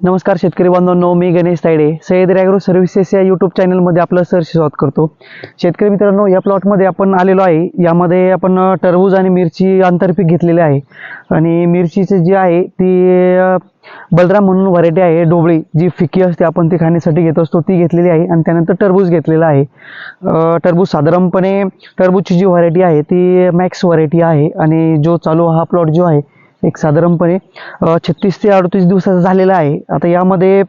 नमस्कार शेतकरी बांधवांनो मी गणेश तायडे सह्याद्री ॲग्रो सर्व्हिसेस या यूट्यूब चॅनलमध्ये आपलं सर स्वागत करतो. शेतकरी मित्रांनो या प्लॉटमध्ये आपण आलेलो आहे. यामध्ये आपण टरबूज आणि मिरची आंतरपीक घेतलेले आहे. आणि मिरचीचे जी आहे ती बलराम म्हणून व्हरायटी आहे डोबळी जी फिकी असते आपण ती खाण्यासाठी घेत असतो ती घेतलेली आहे. आणि त्यानंतर टरबूज घेतलेला आहे. टरबूज साधारणपणे टरबूजची जी व्हरायटी आहे ती मॅक्स व्हरायटी आहे. आणि जो चालू हा प्लॉट जो आहे एक साधारणपणे छत्तीस ते अडतीस दिवसाचा झालेला आहे. आता यामध्ये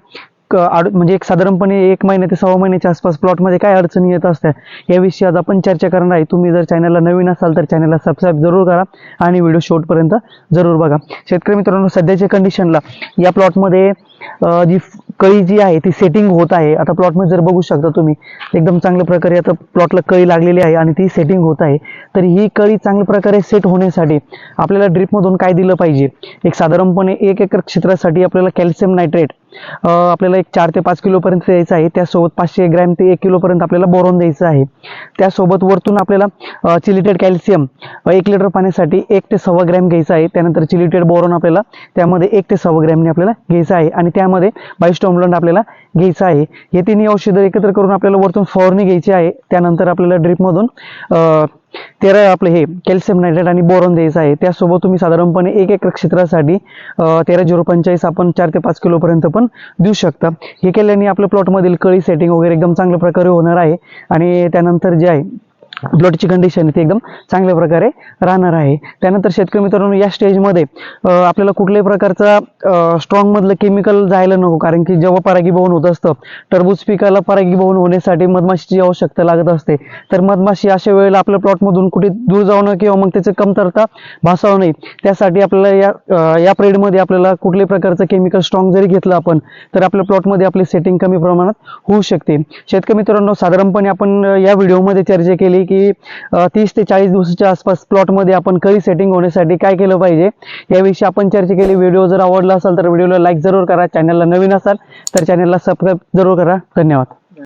क आड म्हणजे एक साधारणपणे एक महिना ते सव्वा महिन्याच्या आसपास प्लॉटमध्ये काय अडचणी येत असतात याविषयी आज आपण चर्चा करणार आहे. तुम्ही जर चॅनलला नवीन असाल तर चॅनलला सबस्क्राईब जरूर करा आणि व्हिडिओ शेवटपर्यंत जरूर बघा. शेतकरी मित्रांनो सध्याच्या कंडिशनला या प्लॉटमध्ये जी कळी जी आहे ती सेटिंग होत आहे. आता प्लॉटमध्ये जर बघू शकता तुम्ही एकदम चांगल्या प्रकारे आता प्लॉटला कळी लागलेली आहे आणि ती सेटिंग होत आहे. तर ही कळी चांगल्या प्रकारे सेट होण्यासाठी आपल्याला ड्रिपमधून काय दिलं पाहिजे? एक साधारणपणे एक एकर क्षेत्रासाठी आपल्याला कॅल्शियम नायट्रेट आपल्याला एक चार ते पाच किलोपर्यंत द्यायचं आहे. त्यासोबत पाचशे ग्रॅम ते एक किलोपर्यंत आपल्याला बोरॉन द्यायचं आहे. त्यासोबत वरतून आपल्याला चिलिटेड कॅल्शियम एक लिटर पाण्यासाठी एक ते सव्वा ग्रॅम घ्यायचं आहे. त्यानंतर चिलिटेड बोरॉन आपल्याला त्यामध्ये एक ते सव्वा ग्रॅमने आपल्याला घ्यायचं आहे. आणि त्यामध्ये बायोस्टॉम्बलंट आपल्याला घ्यायचं आहे. हे तिन्ही औषधं एकत्र करून आपल्याला वरतून फवारणी घ्यायची आहे. त्यानंतर आपल्याला ड्रिपमधून तेरा आपलं हे कॅल्शियम नायट्रेट आणि बोरॉन द्यायचं आहे. त्यासोबत तुम्ही साधारणपणे एक एकर क्षेत्रासाठी तेरा झिरो पंचेचाळीस आपण चार ते पाच किलोपर्यंत पण देऊ शकता. हे केल्याने आपल्या प्लॉटमधील कळी सेटिंग वगैरे एकदम चांगल्या प्रकारे होणार आहे. आणि त्यानंतर जे आहे प्लॉटची कंडिशन ती एकदम चांगल्या प्रकारे राहणार आहे. त्यानंतर शेतकरी मित्रांनो या स्टेजमध्ये आपल्याला कुठल्याही प्रकारचा स्ट्रॉंगमधलं केमिकल जायला नको. कारण की जेव्हा परागीभवन होत असतं टरबूज पिकाला परागीभवन होण्यासाठी मधमाशीची आवश्यकता लागत असते. तर मधमाशी अशा वेळेला आपल्या प्लॉटमधून कुठे दूर जाऊन किंवा मग त्याचं कमतरता भासावं नये. त्यासाठी आपल्याला या या पिरियडमध्ये आपल्याला कुठल्याही प्रकारचं केमिकल स्ट्रॉंग जरी घेतलं आपण तर आपल्या प्लॉटमध्ये आपली सेटिंग कमी प्रमाणात होऊ शकते. शेतकरी मित्रांनो साधारणपणे आपण या व्हिडिओमध्ये चर्चा केली की तीस ते चाळीस दिवसाच्या आसपास प्लॉटमध्ये आपण कळी सेटिंग होण्यासाठी काय केलं पाहिजे याविषयी आपण चर्चा केली. व्हिडिओ जर आवडला असेल तर व्हिडिओला लाईक जरूर करा. चॅनलला नवीन असाल तर चॅनलला सबस्क्राईब जरूर करा. धन्यवाद.